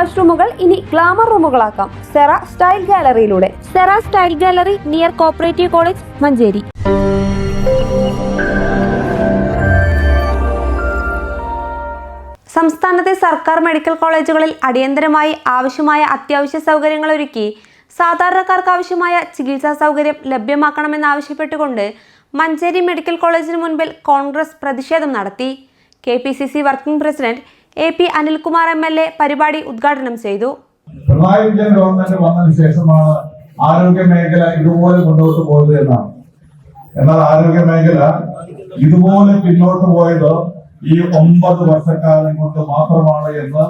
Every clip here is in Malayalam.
വാഷ്റൂമുകൾ ഇനി ഗ്ലാമർ റൂമുകളാക്കാം. Cera style ഗാലറിയിലൂടെ. Cera style gallery near cooperative college Manjeri. സംസ്ഥാനത്തെ സർക്കാർ മെഡിക്കൽ കോളേജുകളിൽ അടിയന്തരമായി ആവശ്യമായ അത്യാവശ്യ സൗകര്യങ്ങൾ ഒരുക്കി സാധാരണക്കാർക്ക് ആവശ്യമായ ചികിത്സാ സൗകര്യം ലഭ്യമാക്കണമെന്നാവശ്യപ്പെട്ടുകൊണ്ട് മഞ്ചേരി മെഡിക്കൽ കോളേജിന് മുൻപിൽ കോൺഗ്രസ് പ്രതിഷേധം നടത്തി. K working president A P Anilkumar M L A പരിപാടി ഉദ്ഘാടനം ചെയ്തു. പിണറായി വിജയൻ ഗവൺമെന്റ് വന്നതിന് ശേഷമാണ് ആരോഗ്യ മേഖല ഇതുപോലെ മുന്നോട്ട് പോയത് എന്നാണ്. എന്നാൽ ആരോഗ്യ മേഖല ഇതുപോലെ പിന്നോട്ട് പോയത് ഈ ഒമ്പത് വർഷക്കാലം കൊണ്ട് മാത്രമാണ് എന്ന്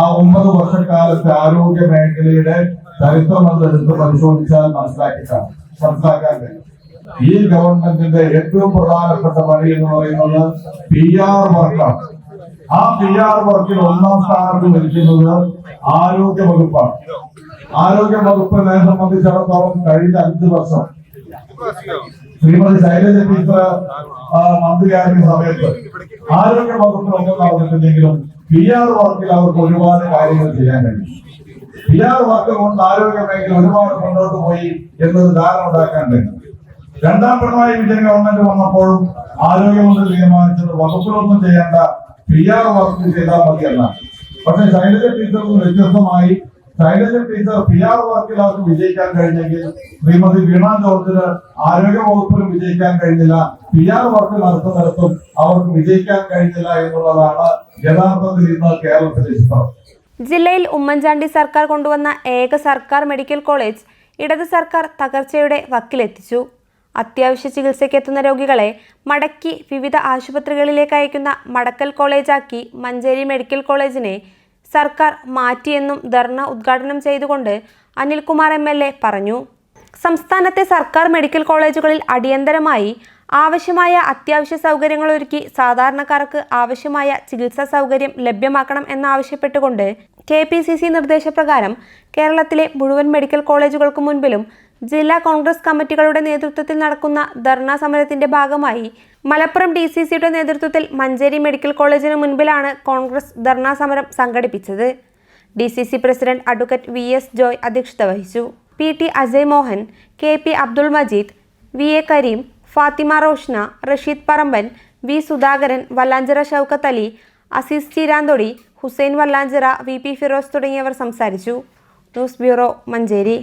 ആ ഒമ്പത് വർഷക്കാലത്തെ ആരോഗ്യ മേഖലയുടെ ചരിത്രം എടുത്ത് പരിശോധിച്ചാൽ മനസ്സിലാക്കിക്കാം മനസ്സിലാക്കാൻ കഴിയും. ഈ ഗവൺമെന്റിന്റെ ഏറ്റവും പ്രധാനപ്പെട്ട പണി എന്ന് പറയുന്നത് പി ആർ വർക്കാണ് ആ പി ആർ വർക്കിൽ ഒന്നാം സ്ഥാനത്ത് നിൽക്കുന്നത് ആരോഗ്യ വകുപ്പാണ്. ആരോഗ്യ വകുപ്പിനെ സംബന്ധിച്ചിടത്തോളം കഴിഞ്ഞ അഞ്ച് വർഷം. ശ്രീമതി ശൈലജ ടീച്ചർ മന്ത്രിയായിരുന്ന സമയത്ത് ആരോഗ്യ വകുപ്പിൽ ഒന്നും നടന്നിട്ടില്ലെങ്കിലും പി ആർ വർക്കിൽ അവർക്ക് ഒരുപാട് കാര്യങ്ങൾ ചെയ്യാൻ കഴിയും. പി ആർ വർക്ക് കൊണ്ട് ആരോഗ്യ മേഖല ഒരുപാട് മുന്നോട്ട് പോയി എന്നൊരു ധാരണ ഉണ്ടാക്കാൻ കഴിയും. രണ്ടാം പിണറായി വിജയൻ ഗവൺമെന്റ് വന്നപ്പോഴും ആരോഗ്യമന്ത്രി തീരുമാനിച്ചത് വകുപ്പിലൊന്നും ചെയ്യേണ്ട പി ചെയ്താൽ മതിയല്ല. പക്ഷെ ശൈലജ നിന്ന് വ്യത്യസ്തമായി ശൈലജ ടീച്ചർ പി ആർ വർക്കിൽ വിജയിക്കാൻ കഴിഞ്ഞെങ്കിൽ ശ്രീമതി വീണ ജോർജിന് ആരോഗ്യ വകുപ്പിലും വിജയിക്കാൻ കഴിഞ്ഞില്ല. പി ആർ വർക്ക് നടത്തുന്നിടത്തും അവർക്ക് വിജയിക്കാൻ കഴിഞ്ഞില്ല എന്നുള്ളതാണ് യഥാർത്ഥത്തിൽ ഇന്ന് കേരളത്തിലെ ചിത്രം ജില്ലയിൽ ഉമ്മൻചാണ്ടി സർക്കാർ കൊണ്ടുവന്ന ഏക സർക്കാർ മെഡിക്കൽ കോളേജ് ഇടത് സർക്കാർ തകർച്ചയുടെ വക്കിലെത്തിച്ചു. അത്യാവശ്യ ചികിത്സയ്ക്കെത്തുന്ന രോഗികളെ മടക്കി വിവിധ ആശുപത്രികളിലേക്ക് അയക്കുന്ന മടക്കൽ കോളേജാക്കി മഞ്ചേരി മെഡിക്കൽ കോളേജിനെ സർക്കാർ മാറ്റിയെന്നും ധർണ ഉദ്ഘാടനം ചെയ്തുകൊണ്ട് അനിൽകുമാർ എം എൽ എ പറഞ്ഞു. സംസ്ഥാനത്തെ സർക്കാർ മെഡിക്കൽ കോളേജുകളിൽ അടിയന്തരമായി ആവശ്യമായ അത്യാവശ്യ സൗകര്യങ്ങൾ ഒരുക്കി സാധാരണക്കാർക്ക് ആവശ്യമായ ചികിത്സാ സൗകര്യം ലഭ്യമാക്കണം എന്നാവശ്യപ്പെട്ടുകൊണ്ട് കെ പി സി സി നിർദ്ദേശപ്രകാരം കേരളത്തിലെ മുഴുവൻ മെഡിക്കൽ കോളേജുകൾക്ക് മുൻപിലും ജില്ലാ കോൺഗ്രസ് കമ്മിറ്റികളുടെ നേതൃത്വത്തിൽ നടക്കുന്ന ധർണാ സമരത്തിന്റെ ഭാഗമായി മലപ്പുറം ഡി സി സിയുടെ നേതൃത്വത്തിൽ മഞ്ചേരി മെഡിക്കൽ കോളേജിന് മുൻപിലാണ് കോൺഗ്രസ് ധർണാ സമരം സംഘടിപ്പിച്ചത്. D C C president advocate V S Joy അധ്യക്ഷത വഹിച്ചു. P T Ajay Mohan K P Abdul Majeed V A Kareem Fathima Roshna Rasheed Paramban V Sudhakaran Vallanchira Shoukath Ali Azeez Cheeranthodi Hussain Vallanchira V P Firoz തുടങ്ങിയവർ സംസാരിച്ചു. News bureau Manjeri.